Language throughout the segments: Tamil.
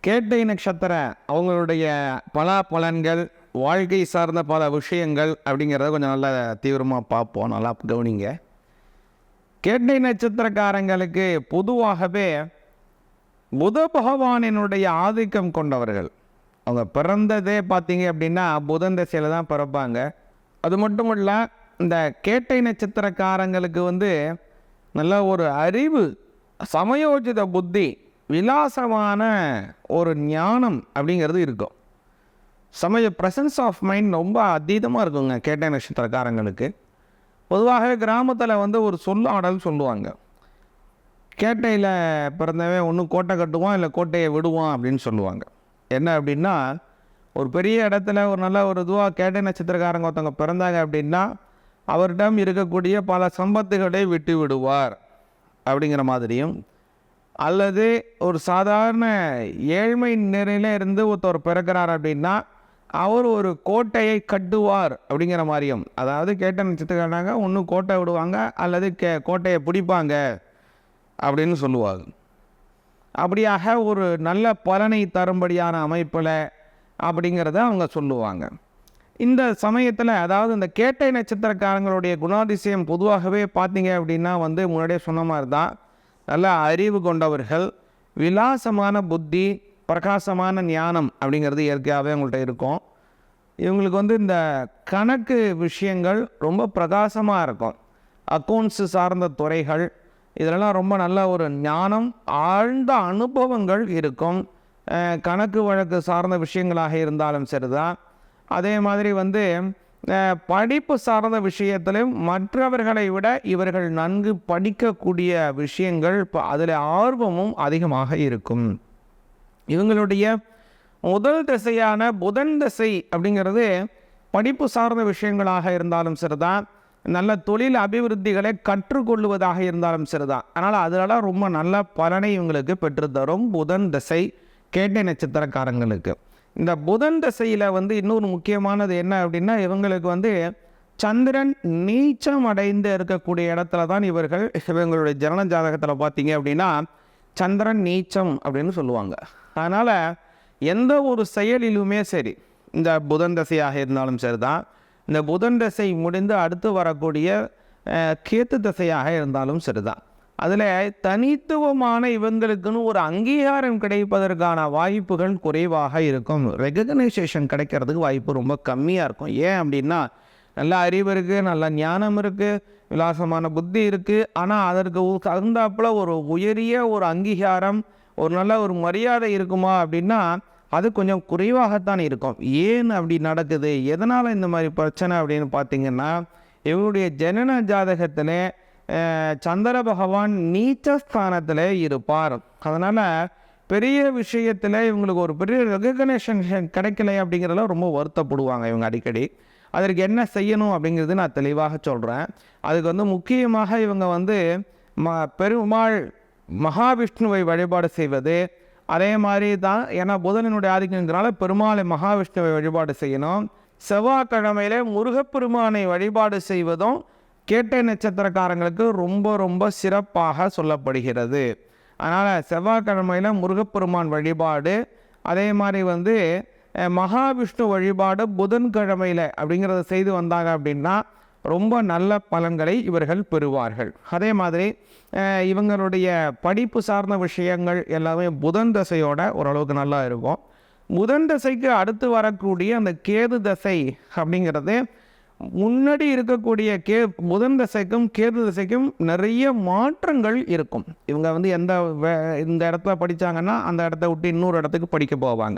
கேட்டை நட்சத்திர அவங்களுடைய பல பலன்கள் வாழ்க்கை சார்ந்த பல விஷயங்கள் அப்படிங்கிறத கொஞ்சம் நல்லா தீவிரமாக பார்ப்போம். நல்லா கவனிங்க. கேட்டை நட்சத்திரக்காரங்களுக்கு பொதுவாகவே புத பகவானினுடைய ஆதிக்கம் கொண்டவர்கள். அவங்க பிறந்ததே பார்த்தீங்க அப்படின்னா புதன் திசையில் தான் பிறப்பாங்க. அது மட்டும் இல்ல இந்த கேட்டை நட்சத்திரக்காரங்களுக்கு வந்து நல்ல ஒரு அறிவு சமயோஜித புத்தி விலாசமான ஒரு ஞானம் அப்படிங்கிறது இருக்கும். சமய ப்ரெசன்ஸ் ஆஃப் மைண்ட் ரொம்ப அதீதமாக இருக்குங்க கேட்டை நட்சத்திரக்காரங்களுக்கு. பொதுவாகவே கிராமத்தில் வந்து ஒரு சொல்லாடல் சொல்லுவாங்க. கேட்டையில் பிறந்தவன் ஒன்று கோட்டை கட்டுவான் இல்லை கோட்டையை விடுவான் அப்படின்னு சொல்லுவாங்க. என்ன அப்படின்னா ஒரு பெரிய இடத்துல ஒரு நல்ல ஒரு இதுவாக கேட்டை நட்சத்திரக்காரங்க ஒருத்தவங்க பிறந்தாங்க அப்படின்னா அவரிடம் இருக்கக்கூடிய பல சம்பத்துகளை விட்டு விடுவார் அப்படிங்கிற மாதிரியும் அல்லது ஒரு சாதாரண ஏழ்மை நிலையில இருந்து ஒருத்தர் பிறக்கிறார் அப்படின்னா அவர் ஒரு கோட்டையை கட்டுவார் அப்படிங்கிற மாதிரியும். அதாவது கேட்ட நட்சத்திரக்காரனாக ஒன்று கோட்டை விடுவாங்க அல்லது கே கோட்டையை பிடிப்பாங்க அப்படின்னு சொல்லுவாங்க. அப்படியாக ஒரு நல்ல பலனை தரும்படியான அமைப்பில் அப்படிங்கிறத அவங்க சொல்லுவாங்க. இந்த சமயத்தில் அதாவது இந்த கேட்டை நட்சத்திரக்காரங்களுடைய குணாதிசயம் பொதுவாகவே பார்த்தீங்க அப்படின்னா வந்து முன்னாடியே சொன்ன மாதிரி தான் நல்ல அறிவு கொண்டவர்கள் விலாசமான புத்தி பிரகாசமான ஞானம் அப்படிங்கிறது இயற்கையாகவே அவங்கள்ட்ட இருக்கும். இவங்களுக்கு வந்து இந்த கணக்கு விஷயங்கள் ரொம்ப பிரகாசமாக இருக்கும். அக்கௌண்ட்ஸு சார்ந்த துறைகள் இதிலெல்லாம் ரொம்ப நல்ல ஒரு ஞானம் ஆழ்ந்த அனுபவங்கள் இருக்கும். கணக்கு வழக்கு சார்ந்த விஷயங்களாக இருந்தாலும் சரிதான். அதே மாதிரி வந்து படிப்பு சார்ந்த விஷயத்திலும் மற்றவர்களை விட இவர்கள் நன்கு படிக்கக்கூடிய விஷயங்கள் இப்போ அதில் ஆர்வமும் அதிகமாக இருக்கும். இவங்களுடைய முதல் திசையான புதன் திசை அப்படிங்கிறது படிப்பு சார்ந்த விஷயங்களாக இருந்தாலும் சரிதான். நல்ல தொழில் அபிவிருத்திகளை கற்றுக்கொள்வதாக இருந்தாலும் சரிதான். அதனால் அதெல்லாம் ரொம்ப நல்ல பலனை இவங்களுக்கு பெற்றுத்தரும் புதன் திசை கேட்டை நட்சத்திரக்காரங்களுக்கு. இந்த புதன் திசையில் வந்து இன்னொரு முக்கியமானது என்ன அப்படின்னா இவங்களுக்கு வந்து சந்திரன் நீச்சம் அடைந்து இருக்கக்கூடிய இடத்துல தான் இவர்கள் இவங்களுடைய ஜனன ஜாதகத்தில் பார்த்தீங்க அப்படின்னா சந்திரன் நீச்சம் அப்படின்னு சொல்லுவாங்க. அதனால் எந்த ஒரு செயலிலுமே சரி இந்த புதன் தசையாக இருந்தாலும் சரி தான் இந்த புதன் தசை முடிந்து அடுத்து வரக்கூடிய கேத்து தசையாக இருந்தாலும் சரிதான். அதில் தனித்துவமான இவங்களுக்குன்னு ஒரு அங்கீகாரம் கிடைப்பதற்கான வாய்ப்புகள் குறைவாக இருக்கும். ரெகக்னைசேஷன் கிடைக்கிறதுக்கு வாய்ப்பு ரொம்ப கம்மியாக இருக்கும். ஏன் அப்படின்னா நல்ல அறிவு இருக்குது நல்ல ஞானம் இருக்குது விலாசமான புத்தி இருக்குது ஆனால் அதற்கு தகுந்தாப்பில் தகுந்தாப்புல ஒரு உயரிய ஒரு அங்கீகாரம் ஒரு நல்ல ஒரு மரியாதை இருக்குமா அப்படின்னா அது கொஞ்சம் குறைவாகத்தான் இருக்கும். ஏன் அப்படி நடக்குது? எதனால் இந்த மாதிரி பிரச்சனை அப்படின்னு பார்த்தீங்கன்னா இவருடைய ஜனன ஜாதகத்தில் சந்திர பகவான் நீச்சஸ்தானத்தில் இருப்பார். அதனால் பெரிய விஷயத்தில் இவங்களுக்கு ஒரு பெரிய ரெகக்னேஷன் கிடைக்கல அப்படிங்கிறதுல ரொம்ப வருத்தப்படுவாங்க இவங்க அடிக்கடி. அதற்கு என்ன செய்யணும் அப்படிங்கிறது நான் தெளிவாக சொல்கிறேன் அதுக்கு வந்து முக்கியமாக இவங்க வந்து ம பெருமாள் மகாவிஷ்ணுவை வழிபாடு செய்வது. அதே மாதிரி தான் ஏன்னா புதனினுடைய ஆதிக்கங்கிறனால பெருமாளை மகாவிஷ்ணுவை வழிபாடு செய்யணும். செவ்வாய்க்கிழமையில முருகப்பெருமானை வழிபாடு செய்வதும் கேட்டை நட்சத்திரக்காரங்களுக்கு ரொம்ப ரொம்ப சிறப்பாக சொல்லப்படுகிறது. அதனால் செவ்வாய்க்கிழமையில் முருகப்பெருமான் வழிபாடு அதே மாதிரி வந்து மகாவிஷ்ணு வழிபாடு புதன்கிழமையில் அப்படிங்கிறத செய்து வந்தாங்க அப்படின்னா ரொம்ப நல்ல பலன்களை இவர்கள் பெறுவார்கள். அதே மாதிரி இவங்களுடைய படிப்பு சார்ந்த விஷயங்கள் எல்லாமே புதன் தசையோட ஓரளவுக்கு நல்லா இருக்கும். புதன் தசைக்கு அடுத்து வரக்கூடிய அந்த கேது தசை அப்படிங்கிறது முன்னாடி இருக்கக்கூடிய கே புதன் திசைக்கும் கேது தசைக்கும் நிறைய மாற்றங்கள் இருக்கும். இவங்க வந்து எந்த வே- இந்த இடத்துல படித்தாங்கன்னா அந்த இடத்த விட்டு இன்னொரு இடத்துக்கு படிக்க போவாங்க.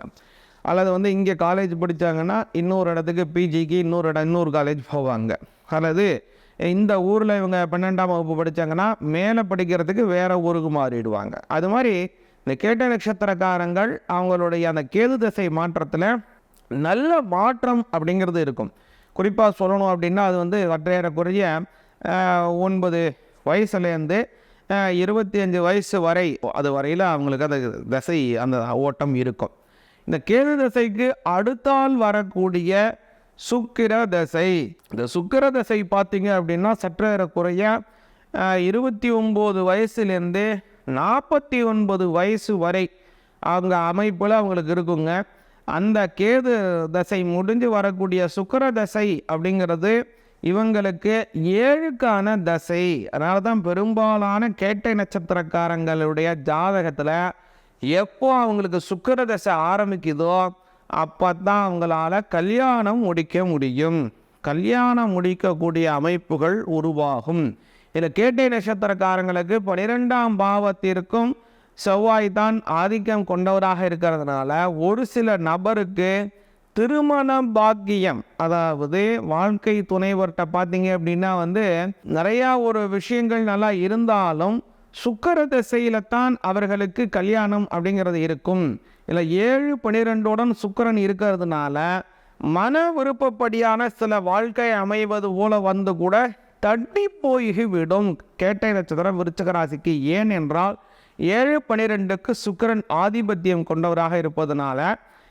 அல்லது வந்து இங்கே காலேஜ் படித்தாங்கன்னா இன்னொரு இடத்துக்கு பிஜிக்கு இன்னொரு இடம் இன்னொரு காலேஜ் போவாங்க. அல்லது இந்த ஊரில் இவங்க பன்னெண்டாம் வகுப்பு படித்தாங்கன்னா மேலே படிக்கிறதுக்கு வேறு ஊருக்கு மாறிடுவாங்க. அது மாதிரி இந்த கேட்ட நட்சத்திரக்காரங்கள் அவங்களுடைய அந்த கேது தசை மாற்றத்தில் நல்ல மாற்றம் அப்படிங்கிறது இருக்கும். குறிப்பாக சொல்லணும் அப்படின்னா அது வந்து வற்றையறக்குறைய ஒன்பது வயசுலேருந்து இருபத்தி அஞ்சு வயசு வரை அது வரையில் அவங்களுக்கு அந்த தசை அந்த ஓட்டம் இருக்கும். இந்த கேது தசைக்கு அடுத்தால் வரக்கூடிய சுக்கிர தசை. இந்த சுக்கிர தசை பார்த்தீங்க அப்படின்னா சற்றேறக்குறைய இருபத்தி ஒம்பது வயசுலேருந்து நாற்பத்தி ஒன்பது வயசு வரை அவங்க அமைப்பில் அவங்களுக்கு இருக்குங்க. அந்த கேது தசை முடிஞ்சு வரக்கூடிய சுக்கிர தசை அப்படிங்கிறது இவங்களுக்கு ஏழுக்கான தசை. அதனால தான் பெரும்பாலான கேட்டை நட்சத்திரக்காரங்களுடைய ஜாதகத்தில் எப்போ அவங்களுக்கு சுக்கிர தசை ஆரம்பிக்குதோ அப்போ தான் அவங்களால கல்யாணம் முடிக்க முடியும். கல்யாணம் முடிக்கக்கூடிய அமைப்புகள் உருவாகும். இதில் கேட்டை நட்சத்திரக்காரங்களுக்கு பனிரெண்டாம் பாவத்திற்கும் செவ்வாய் தான் ஆதிக்கம் கொண்டவராக இருக்கிறதுனால ஒரு சில நபருக்கு திருமண பாக்கியம் அதாவது வாழ்க்கை துணைவர்கிட்ட பார்த்தீங்க அப்படின்னா வந்து நிறையா ஒரு விஷயங்கள் நல்லா இருந்தாலும் சுக்கர திசையில தான் அவர்களுக்கு கல்யாணம் அப்படிங்கிறது இருக்கும். இல்லை ஏழு பனிரெண்டுடன் சுக்கரன் இருக்கிறதுனால மன விருப்பப்படியான சில வாழ்க்கை அமைவது போல வந்து கூட தட்டி போய்விடும். கேட்டை நட்சத்திரம் விருச்சக ராசிக்கு. ஏன் என்றால் ஏழு பன்னிரெண்டுக்கு சுக்கிரன் ஆதிபத்தியம் கொண்டவராக இருப்பதனால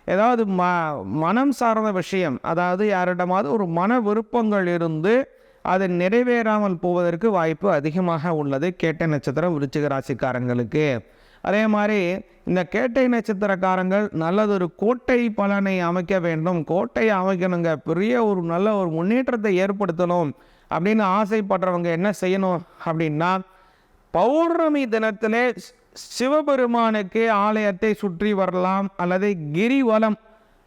ஏதாவது ம மனம் சார்ந்த விஷயம் அதாவது யாரிடமாவது ஒரு மன விருப்பங்கள் இருந்து அது நிறைவேறாமல் போவதற்கு வாய்ப்பு அதிகமாக உள்ளது. கேட்டை நட்சத்திரம் விருச்சிக ராசிக்காரங்களுக்கு. அதே மாதிரி இந்த கேட்டை நட்சத்திரக்காரங்கள் நல்லதொரு கோட்டை பலனை அமைக்க வேண்டும். கோட்டை அமைக்கணுங்க. பெரிய ஒரு நல்ல ஒரு முன்னேற்றத்தை ஏற்படுத்தணும் அப்படின்னு ஆசைப்படுறவங்க என்ன செய்யணும் அப்படின்னா பௌர்ணமி தினத்திலே சிவபெருமானுக்கு ஆலயத்தை சுற்றி வரலாம் அல்லது கிரிவலம்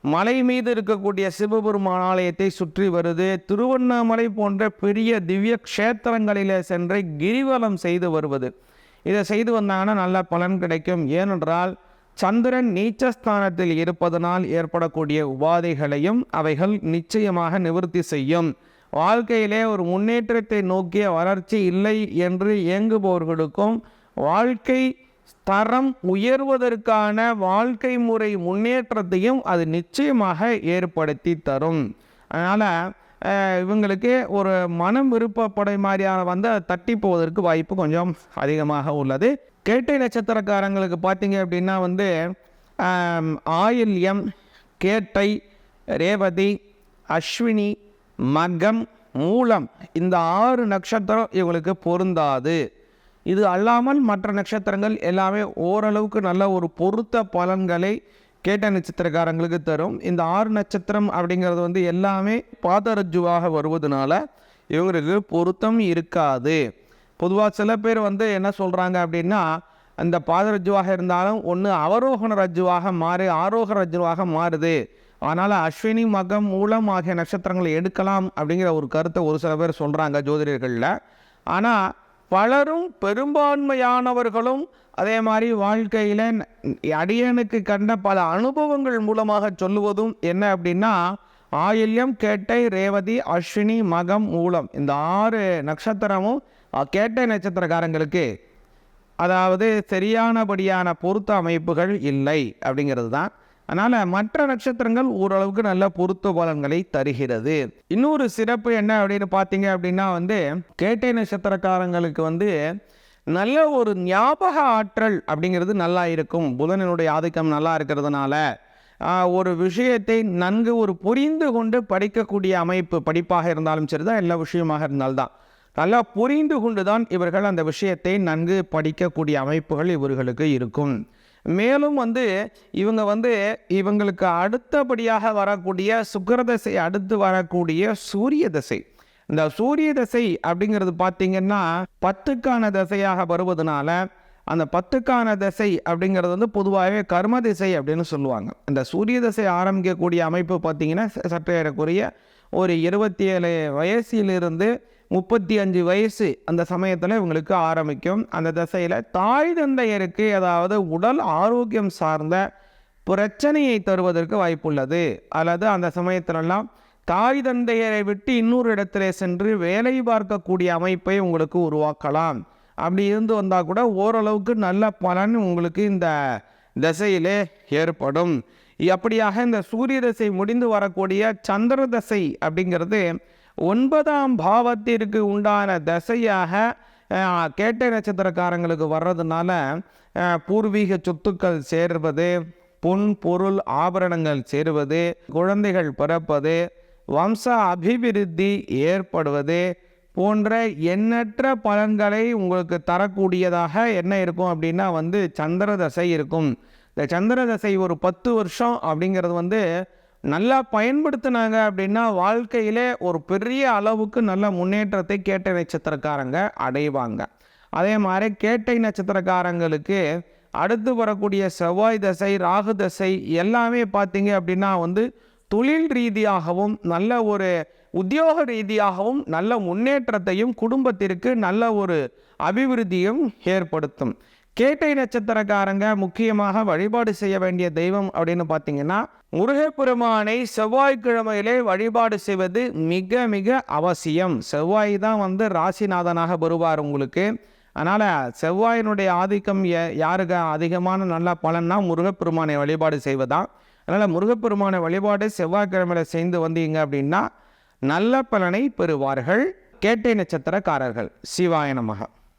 மலை மீது இருக்கக்கூடிய சிவபெருமான் ஆலயத்தை சுற்றி வருது. திருவண்ணாமலை போன்ற பெரிய திவ்ய க்ஷேத்திரங்களிலே சென்று கிரிவலம் செய்து வருவது. இதை செய்து வந்தாங்கன்னா நல்ல பலன் கிடைக்கும். ஏனென்றால் சந்திரன் நீச்சஸ்தானத்தில் இருப்பதனால் ஏற்படக்கூடிய உபாதைகளையும் அவைகள் நிச்சயமாக நிவர்த்தி செய்யும். வாழ்க்கையிலே ஒரு முன்னேற்றத்தை நோக்கிய வளர்ச்சி இல்லை என்று இயங்குபவர்களுக்கும் வாழ்க்கை தரம் உயர்வதற்கான வாழ்க்கை முறை முன்னேற்றத்தையும் அது நிச்சயமாக ஏற்படுத்தி தரும். அதனால் இவங்களுக்கு ஒரு மனம் விருப்பப்படை மாதிரியான வந்து அதை தட்டி போவதற்கு வாய்ப்பு கொஞ்சம் அதிகமாக உள்ளது. கேட்டை நட்சத்திரக்காரங்களுக்கு பார்த்தீங்க அப்படின்னா வந்து ஆயில்யம் கேட்டை ரேவதி அஸ்வினி மகம் மூலம். இந்த ஆறு நட்சத்திரம் இவங்களுக்கு பொருந்தாது. இது அல்லாமல் மற்ற நட்சத்திரங்கள் எல்லாமே ஓரளவுக்கு நல்ல ஒரு பொருத்த பலன்களை கேட்ட நட்சத்திரக்காரங்களுக்கு தரும். இந்த ஆறு நட்சத்திரம் அப்படிங்கிறது வந்து எல்லாமே பாதரஜுவாக வருவதனால இவங்களுக்கு பொருத்தம் இருக்காது. பொதுவாக சில பேர் வந்து என்ன சொல்கிறாங்க அப்படின்னா அந்த பாதரஜுவாக இருந்தாலும் ஒன்று அவரோகண ரஜுவாக மாறி ஆரோக ரஜுவாக மாறுது. அதனால் அஸ்வினி மகம் மூலம் ஆகிய நட்சத்திரங்களை எடுக்கலாம் அப்படிங்கிற ஒரு கருத்தை ஒரு சில பேர் சொல்கிறாங்க ஜோதிடர்களில். ஆனால் பலரும் பெரும்பான்மையானவர்களும் அதே மாதிரி வாழ்க்கையில் அடியனுக்கு கண்ட பல அனுபவங்கள் மூலமாக சொல்லுவதும் என்ன அப்படின்னா ஆயில்யம் கேட்டை ரேவதி அஸ்வினி மகம் மூலம் இந்த ஆறு நட்சத்திரமும் கேட்டை நட்சத்திரக்காரங்களுக்கு அதாவது சரியானபடியான பொருத்த அமைப்புகள் இல்லை அப்படிங்கிறது தான் அதனால் மற்ற நட்சத்திரங்கள் ஓரளவுக்கு நல்ல பொருத்த பலன்களை தருகிறது. இன்னொரு சிறப்பு என்ன அப்படின்னு பார்த்தீங்க அப்படின்னா வந்து கேட்டை நட்சத்திரக்காரங்களுக்கு வந்து நல்ல ஒரு ஞாபக ஆற்றல் அப்படிங்கிறது நல்லா இருக்கும். புதனினுடைய ஆதிக்கம் நல்லா இருக்கிறதுனால ஒரு விஷயத்தை நன்கு ஒரு புரிந்து கொண்டு படிக்கக்கூடிய அமைப்பு படிப்பாக இருந்தாலும் சரிதான் எல்லா விஷயமாக இருந்தால்தான். நல்லா புரிந்து கொண்டு தான் இவர்கள் அந்த விஷயத்தை நன்கு படிக்கக்கூடிய அமைப்புகள் இவர்களுக்கு இருக்கும். மேலும் வந்து இவங்க வந்து இவங்களுக்கு அடுத்தபடியாக வரக்கூடிய சுக்கிரதசை அடுத்து வரக்கூடிய சூரிய தசை இந்த சூரிய தசை அப்படிங்கிறது பார்த்தீங்கன்னா பத்துக்கான தசையாக வருவதனால அந்த பத்துக்கான திசை அப்படிங்கிறது வந்து பொதுவாகவே கர்ம திசை அப்படின்னு சொல்லுவாங்க. இந்த சூரிய திசை ஆரம்பிக்கக்கூடிய அமைப்பு பார்த்தீங்கன்னா ச- ஒரு இருபத்தி ஏழு வயசிலிருந்து முப்பத்தி அஞ்சு வயசு அந்த சமயத்தில் இவங்களுக்கு ஆரம்பிக்கும். அந்த திசையில் தாய் தந்தையருக்கு அதாவது உடல் ஆரோக்கியம் சார்ந்த பிரச்சனையை தருவதற்கு வாய்ப்புள்ளது. அல்லது அந்த சமயத்திலெல்லாம் தாய் தந்தையரை விட்டு இன்னொரு இடத்துல சென்று வேலை பார்க்கக்கூடிய அமைப்பை உங்களுக்கு உருவாக்கலாம். அப்படி இருந்து வந்தால் கூட ஓரளவுக்கு நல்ல பலன் உங்களுக்கு இந்த திசையிலே ஏற்படும். அப்படியாக இந்த சூரிய தசை முடிந்து வரக்கூடிய சந்திர தசை அப்படிங்கிறது ஒன்பதாம் பாவத்திற்கு உண்டான தசையாக கேட்டை நட்சத்திரக்காரங்களுக்கு வர்றதுனால பூர்வீக சொத்துக்கள் சேர்வது பொன் பொருள் ஆபரணங்கள் சேருவது குழந்தைகள் பிறப்பது வம்ச அபிவிருத்தி ஏற்படுவது போன்ற எண்ணற்ற பலன்களை உங்களுக்கு தரக்கூடியதாக என்ன இருக்கும் அப்படின்னா வந்து சந்திர தசை இருக்கும். இந்த சந்திர தசை ஒரு பத்து வருஷம் அப்படிங்கிறது வந்து நல்லா பயன்படுத்தினாங்க அப்படின்னா வாழ்க்கையிலே ஒரு பெரிய அளவுக்கு நல்ல முன்னேற்றத்தை கேட்டை நட்சத்திரக்காரங்க அடைவாங்க. அதே மாதிரி கேட்டை நட்சத்திரக்காரங்களுக்கு அடுத்து வரக்கூடிய செவ்வாய் தசை ராகு தசை எல்லாமே பார்த்தீங்க அப்படின்னா வந்து தொழில் ரீதியாகவும் நல்ல ஒரு உத்தியோக ரீதியாகவும் நல்ல முன்னேற்றத்தையும் குடும்பத்திற்கு நல்ல ஒரு அபிவிருத்தியும் ஏற்படுத்தும். கேட்டை நட்சத்திரக்காரங்க முக்கியமாக வழிபாடு செய்ய வேண்டிய தெய்வம் அப்படின்னு பார்த்தீங்கன்னா முருகப்பெருமானை செவ்வாய்க்கிழமையிலே வழிபாடு செய்வது மிக மிக அவசியம். செவ்வாய் தான் வந்து ராசிநாதனாக வருவார் உங்களுக்கு. அதனால் செவ்வாயினுடைய ஆதிக்கம் யாருக்கு அதிகமான நல்ல பலன்னா முருகப்பெருமானை வழிபாடு செய்வதான் அதனால் முருகப்பெருமானை வழிபாடு செவ்வாய்க்கிழமையில செய்து வந்தீங்க அப்படின்னா நல்ல பலனை பெறுவார்கள். கேட்டை நட்சத்திரக்காரர்கள். சிவாய நமக.